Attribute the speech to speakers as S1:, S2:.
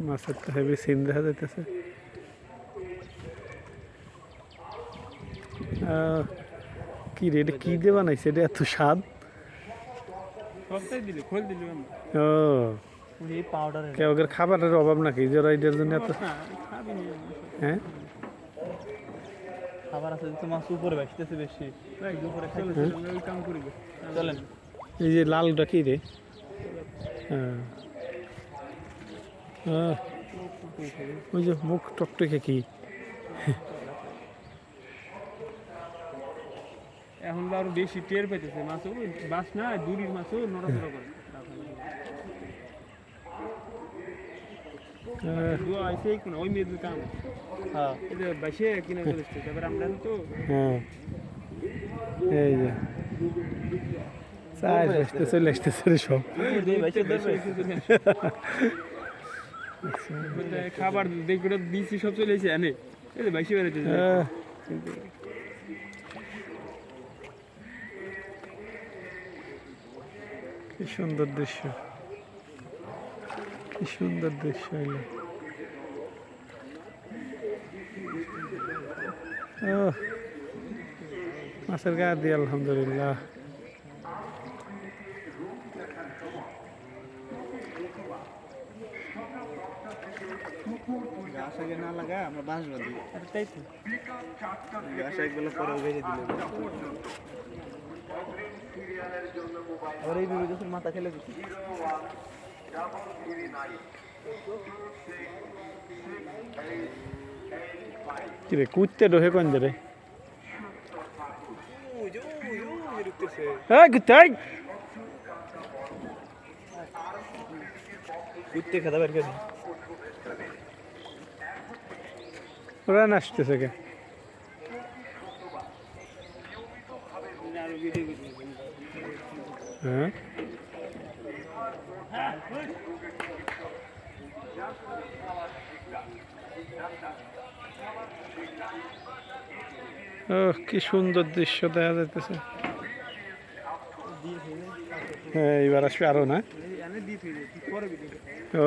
S1: মাছের তো heavy scene দেখা যাইতেছে। আহ, কি রে এটা কি দিয়ে বানাইছে? এটা এত স্বাদ।
S2: সবটাই দিলে খোল দিলে
S1: ও। কে ওদের খাবারের অভাব নাকি? এটার জন্য এত হ্যাঁ?
S3: খাবার আছে তো মাছ উপরে বেশি। চলেন।
S1: এই যে লালটা কি রে? হ্যাঁ। ওই যে মুখ টকটকে কি
S2: এখন তো আরও বেশি টের পেতেছে মাছ বাস না দূরের মাছও নড়াচড়া করে ওই মেয়েদের কাম
S3: হ্যাঁ
S2: বাইসে কিনে চলে এসছে তারপর আমরা তো
S1: হ্যাঁ এই যে চার আসতে আসতেছে সব
S2: খাবার দেখে দিছি সব চলে এসে এনে এই যে বাইসে বেড়াতে
S1: আহ, কি সুন্দর দৃশ্য। কি সুন্দর দৃশ্য এলো। মাছের গা দিয়ে আলহামদুলিল্লাহ।
S3: গাছ আগে না লাগা আমরা বাঁশ বাঁধি
S2: তাই তো
S3: গাছ একবেলা পরে যখন মাথা খেলে দিচ্ছি
S1: কি রে কুত্তে ডোহে কোন রে হ্যাঁ কুত্তে, এই!
S3: কুত্তে খেতে বের করে
S1: ওরা নাচতেছে কে? হ্যাঁ? কি সুন্দর দৃশ্য দেখা যাইতেছে। হ্যাঁ এবার আসবে আরও না? ও